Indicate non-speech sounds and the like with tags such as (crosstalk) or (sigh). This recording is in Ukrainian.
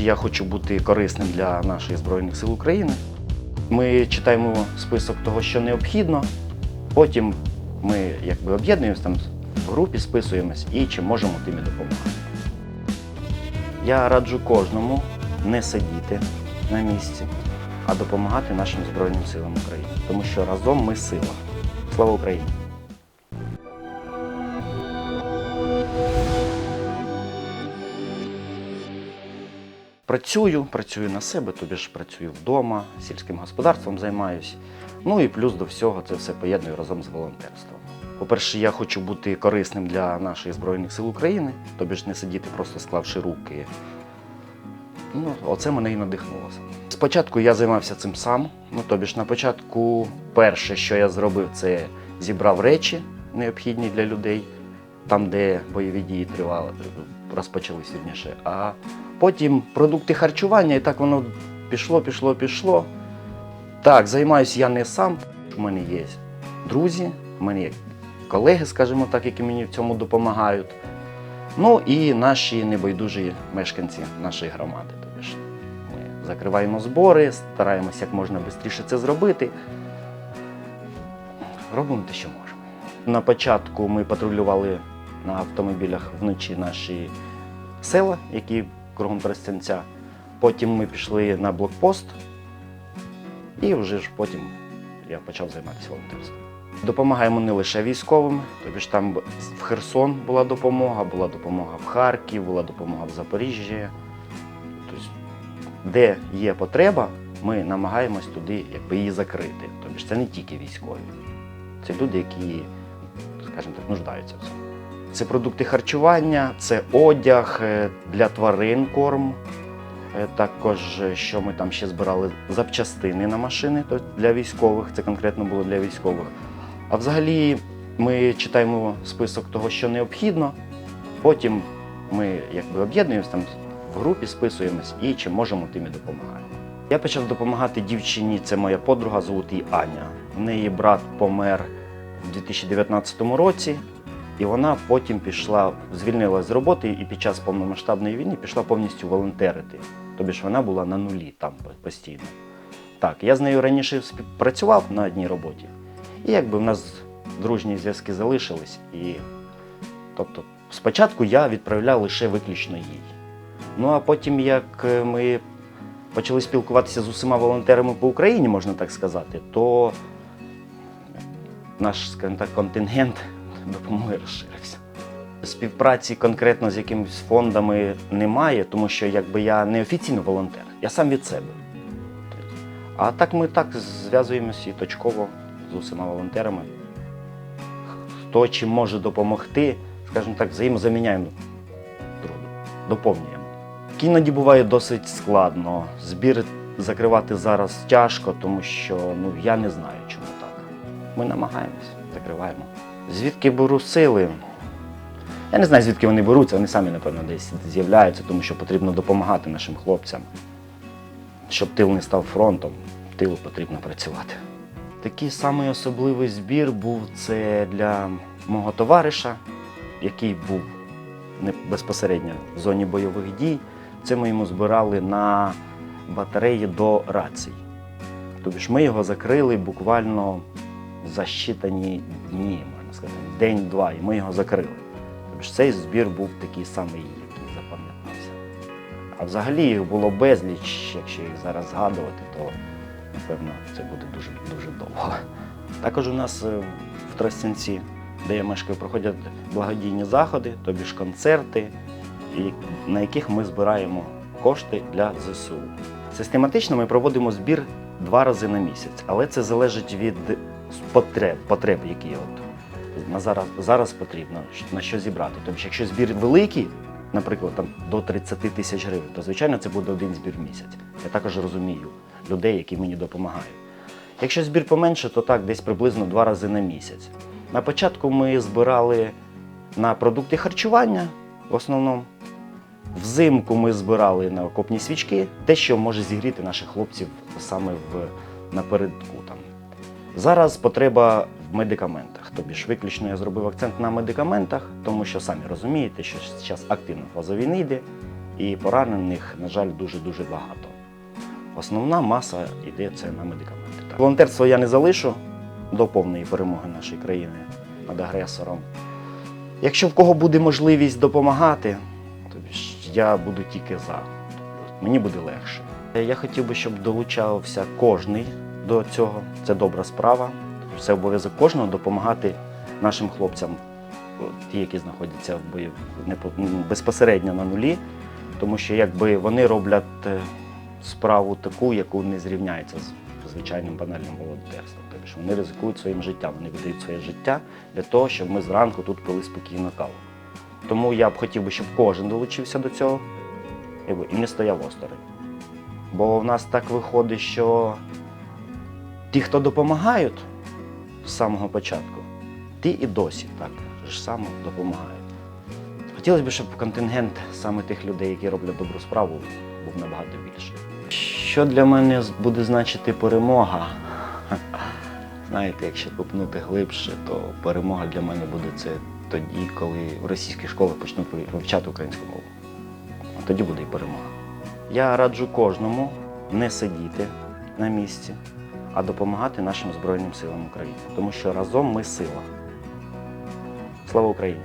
Я хочу бути корисним для наших Збройних сил України. Ми читаємо список того, що необхідно. Потім ми якби об'єднуємося там в групі, списуємось і чим можемо, тим і допомагаємо. Я раджу кожному не сидіти на місці, а допомагати нашим Збройним силам України. Тому що разом ми сила. Слава Україні! Працюю, працюю на себе, тобі ж працюю вдома, сільським господарством займаюся. Ну і плюс до всього це все поєдную разом з волонтерством. По-перше, я хочу бути корисним для наших Збройних сил України, тобі ж не сидіти просто склавши руки. Ну, оце мене і надихнулося. Спочатку я займався цим сам. Ну, тобі ж на початку перше, що я зробив, це зібрав речі необхідні для людей, там, де бойові дії тривали, розпочались вірніше. А потім продукти харчування, і так воно пішло, пішло, пішло. Так, займаюся я не сам. У мене є друзі, у мене є колеги, скажімо так, які мені в цьому допомагають. Ну і наші небайдужі мешканці нашої громади. Тобто ми закриваємо збори, стараємося як можна швидше це зробити. Робимо те, що можемо. На початку ми патрулювали на автомобілях вночі наші села, які кругом Тростянця. Потім ми пішли на блокпост, і вже ж потім я почав займатися волонтерством. Допомагаємо не лише військовим, тобі ж там в Херсон була допомога, була допомога в Харків, була допомога в Запоріжжі. Тобто, де є потреба, ми намагаємось туди якби, її закрити. Тобто це не тільки військові, це люди, які, скажімо так, нуждаються в цьому. Це продукти харчування, це одяг е, для тварин корм. Е, Також, е, що ми там ще збирали запчастини на машини для військових, це конкретно було для військових. А взагалі ми читаємо список того, що необхідно. Потім ми якби об'єднуємося там в групі, списуємось і чим можемо, тим і допомагаємо. Я почав допомагати дівчині, це моя подруга, звуть її Аня. В неї брат помер в 2019 році, і вона потім пішла, звільнилася з роботи і під час повномасштабної війни пішла повністю волонтерити. Тобі ж вона була на нулі там постійно. Так, я з нею раніше співпрацював на одній роботі. І якби в нас дружні зв'язки залишились. І, тобто, спочатку я відправляв лише виключно їй. Ну а потім, як е, ми почали спілкуватися з усіма волонтерами по Україні, можна так сказати, то наш, так, контингент допомоги розширився. Співпраці конкретно з якимись фондами немає, тому що якби я не офіційно волонтер, я сам від себе. А так ми так зв'язуємося і точково з усіма волонтерами. Хто чим може допомогти, скажімо так, взаємозаміняємо друг доповнюємо. Іноді буває досить складно. Збір закривати зараз тяжко, тому що ну, я не знаю, чому так. Ми намагаємось, закриваємо. Звідки беру сили? Я не знаю, звідки вони беруться, вони самі, напевно, десь з'являються, тому що потрібно допомагати нашим хлопцям. Щоб тил не став фронтом, тилу потрібно працювати. Такий самий особливий збір був це для мого товариша, який був безпосередньо в зоні бойових дій. Це ми йому збирали на батареї до рацій. Тобто ж ми його закрили буквально за щитані дні, сказати, день-два, і ми його закрили. Тобто цей збір був такий самий, який запам'ятався. А взагалі їх було безліч, якщо їх зараз згадувати, то напевно це буде дуже дуже довго. Також у нас е, в Тростянці, де я мешкаю, проходять благодійні заходи, тобі ж концерти, на яких ми збираємо кошти для ЗСУ. Систематично ми проводимо збір два рази на місяць, але це залежить від потреб, потреб які от на зараз, зараз потрібно на що зібрати. Тобто, якщо збір великий, наприклад, там до 30 тисяч гривень, то звичайно це буде один збір в місяць. Я також розумію людей, які мені допомагають. Якщо збір поменше, то так, десь приблизно два рази на місяць. На початку ми збирали на продукти харчування в основному. Взимку ми збирали на окопні свічки, те, що може зігріти наших хлопців саме в, напередку. Там. Зараз потреба в медикаментах. Тобі ж виключно я зробив акцент на медикаментах, тому що самі розумієте, що зараз активна фаза війни йде, і поранених, на жаль, дуже-дуже багато. Основна маса йде це на медикаменти. Так. Волонтерство я не залишу до повної перемоги нашої країни над агресором. Якщо в кого буде можливість допомагати, то я буду тільки за. Тобто Мені буде легше. Я хотів би, щоб долучався кожний до цього. Це добра справа. Це обов'язок кожного допомагати нашим хлопцям, ті, які знаходяться в бою м, безпосередньо на нулі, тому що якби вони роблять е, справу таку, яку не зрівняється з звичайним банальним волонтерством. Тобто вони ризикують своїм життям, вони віддають своє життя для того, щоб ми зранку тут пили спокійно каву. Тому я б хотів би, щоб кожен долучився до цього і не стояв осторонь. Бо в нас так виходить, що ті, хто допомагають з самого початку, ті і досі так ж само допомагають. Хотілося б, щоб контингент саме тих людей, які роблять добру справу, був набагато більший. Що для мене буде значити перемога? (laughs) Знаєте, якщо купнути глибше, то перемога для мене буде це тоді, коли в російській школі почнуть вивчати українську мову. А тоді буде і перемога. Я раджу кожному не сидіти на місці, а допомагати нашим Збройним силам України. Тому що разом ми сила. Слава Україні!